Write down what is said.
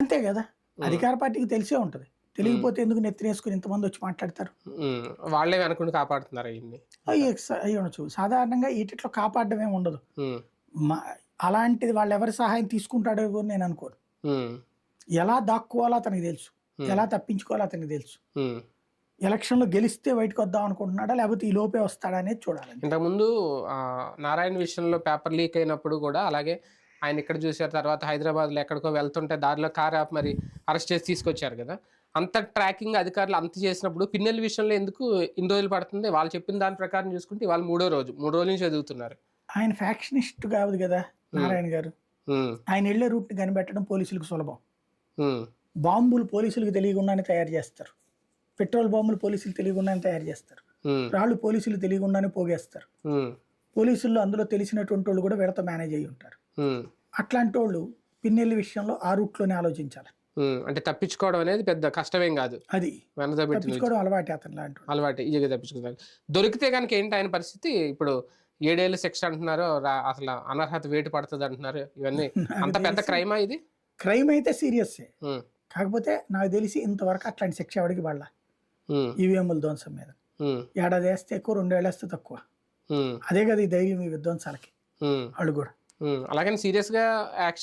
అంతే కదా? అధికార పార్టీకి తెలిసే ఉంటది. తెలియకపోతే ఎందుకు నెత్తినేసుకుని ఇంతమంది వచ్చి మాట్లాడతారు? వాళ్ళే అనుకుని కాపాడుతున్నారు అయ్యి ఉండొచ్చు. సాధారణంగా ఈటిట్లో కాపాడడం ఏమి ఉండదు. అలాంటిది వాళ్ళు ఎవరి సహాయం తీసుకుంటాడో కూడా నేను అనుకోను. ఎలా దాక్కోవాలో అతనికి తెలుసు. ఎలా తప్పించుకోవాలో అతనికి తెలుసు. ఎలక్షన్లో గెలిస్తే బయటకు వద్దాం అనుకుంటున్నాడా? లేకపోతే ఈ లోపే వస్తాడా అనేది చూడాలి ఇంతకుముందు నారాయణ విషయంలో పేపర్ లీక్ అయినప్పుడు కూడా అలాగే ఆయన ఇక్కడ చూసారు తర్వాత హైదరాబాద్లో ఎక్కడికో వెళ్తుంటే దారిలో కార్ ఆపి మరి అరెస్ట్ చేసి తీసుకొచ్చారు కదా. అంత ట్రాకింగ్ అధికారులు అంత చేసినప్పుడు పిన్నెల విషయంలో ఎందుకు ఇన్ని రోజులు పడుతుంది? వాళ్ళు చెప్పిన దాని ప్రకారం చూసుకుంటే వాళ్ళు మూడో రోజు మూడు రోజుల నుంచి చదువుతున్నారు ఆయన ఫ్యాక్షనిస్ట్ కాదు కదా నారాయణ గారు. ఆయన వెళ్ళే రూట్ని కనిపెట్టడం పోలీసులకు సులభం. బాంబులు పోలీసులకు తెలియకుండానే తయారు చేస్తారు. పెట్రోల్ బాంబులు పోలీసులు తెలియకుండానే తయారు చేస్తారు. రాళ్ళు పోలీసులు తెలియకుండానే పోగేస్తారు. పోలీసుల్లో అందులో తెలిసినటువంటి వాళ్ళు కూడా వీళ్ళతో మేనేజ్ అయ్యి ఉంటారు. అట్లాంటి వాళ్ళు పిన్నెల్లి విషయంలో ఆ రూట్లోనే ఆలోచించాలి. అంటే తప్పించుకోవడం అనేది పెద్ద కష్టమేం కాదు. అది. తప్పించుకోవడం అలవాటే అతను లాంటి. అలవాటు ఈజీగా తప్పించుకుంటారు దొరికితే కనుక ఏంటి ఆయన పరిస్థితి? ఇప్పుడు ఏడేళ్ళు శిక్ష అంటున్నారు అసలు అనర్హత వేటు పడుతుంది అంటున్నారు. ఇవన్నీ అంత పెద్ద క్రైమా ఇది? క్రైమ్ అయితే సీరియస్ కాకపోతే నాకు తెలిసి ఇంతవరకు అట్లాంటి శిక్ష ఎవరికి పడాల. ఈవీఎంల ధ్వంసం మీద. ఏడాది వేస్తే ఎక్కువ రెండేళ్ళు వేస్తే తక్కువ. అదే కదా ఈ ధైర్యం ఈ విధ్వంసాలకి. వాళ్ళు కూడా. అలాగని సీరియస్ గా యాక్షన్